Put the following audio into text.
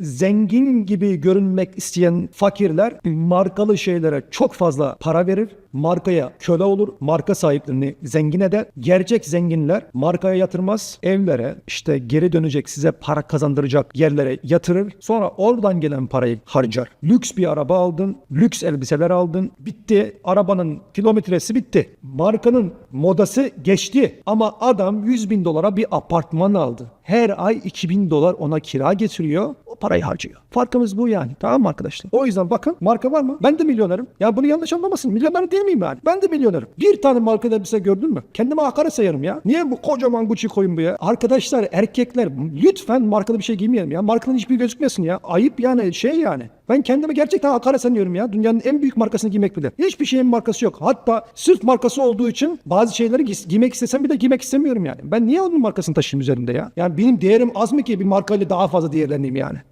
zengin gibi görünmek isteyen fakirler markalı şeylere çok fazla para verir. Markaya köle olur. Marka sahiplerini zengin eder. Gerçek zenginler markaya yatırmaz. Evlere işte geri dönecek size para kazandıracak yerlere yatırır. Sonra oradan gelen parayı harcar. Lüks bir araba aldın. Lüks elbiseler aldın. Bitti. Arabanın kilometresi bitti. Markanın modası geçti. Ama adam 100 bin dolara bir apartman aldı. Her ay 2000 dolar ona kira getiriyor. Parayı harcıyor. Farkımız bu yani. Tamam mı arkadaşlar? O yüzden bakın marka var mı? Ben de milyonerim. Ya bunu yanlış anlamasın. Milyoner değil miyim yani? Ben de milyonerim. Bir tane marka elbise gördün mü? Kendime hakaret sayarım ya. Niye bu kocaman Gucci koyun bu ya? Arkadaşlar erkekler lütfen markalı bir şey giymeyelim ya. Markanın hiçbir gözükmesin ya. Ayıp yani şey yani. Ben kendime gerçekten hakaret sanıyorum ya. Dünyanın en büyük markasını giymek bile. Hiçbir şeyin markası yok. Hatta sırf markası olduğu için bazı şeyleri giy- giymek istesem bir de giymek istemiyorum yani. Ben niye onun markasını taşıyayım üzerimde ya? Yani benim değerim az mı ki bir markayla daha fazla değerleneyim yani?